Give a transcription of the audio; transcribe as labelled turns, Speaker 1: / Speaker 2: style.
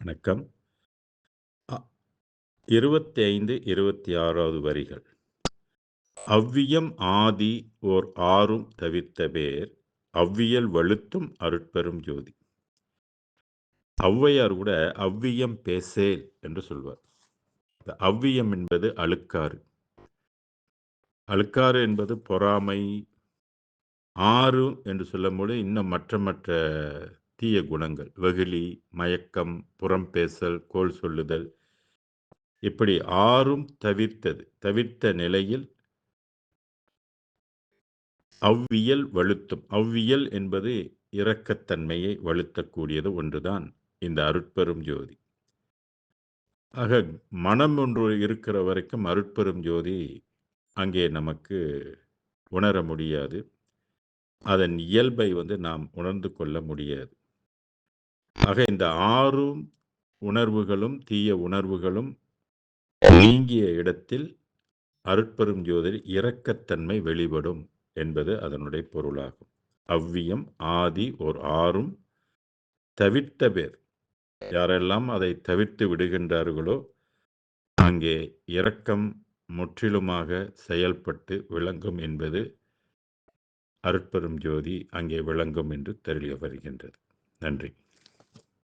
Speaker 1: வணக்கம். அ 25, 26வது வரிகள். "அவ்வியம் ஆதி ஓர் ஆறும் தவிர்த்த பேர் அவ்வியல் வழுத்தும் அருட்பெரும் ஜோதி." ஔவையார் கூட "அவ்வியம் பேசேல்" என்று சொல்வார். இந்த அவ்வியம் என்பது அழுக்காறு. அழுக்காறு என்பது பொறாமை, ஆறு என்று சொல்லும்போது இன்னும் மற்ற மற்ற தீய குணங்கள். வெகுளி, மயக்கம், புறம் பேசல், கோல் சொல்லுதல் இப்படி ஆறும் தவிர்த்தது. தவிர்த்த நிலையில் அவ்வியல் வழுத்தும். அவ்வியல் என்பது இரக்கத்தன்மையை வழுத்தக்கூடியது ஒன்றுதான் இந்த அருட்பெரும் ஜோதி. ஆக மனம் ஒன்று இருக்கிற வரைக்கும் அருட்பெரும் ஜோதி அங்கே நமக்கு உணர முடியாது. அதன் இயல்பை வந்து நாம் உணர்ந்து கொள்ள முடியாது. ஆக இந்த ஆறும் உணர்வுகளும், தீய உணர்வுகளும் நீங்கிய இடத்தில் அருட்பெரும் ஜோதி இரக்கத்தன்மை வெளிப்படும் என்பது அதனுடைய பொருளாகும். அவ்வியம் ஆதி ஓர் ஆறும் தவிர்த்த பேர். யாரெல்லாம் அதை தவிர்த்து விடுகின்றார்களோ, அங்கே இரக்கம் முற்றிலுமாக செயல்பட்டு விளங்கும் என்பது அருட்பெரும் ஜோதி அங்கே விளங்கும் என்று தெரிய வருகின்றது. நன்றி.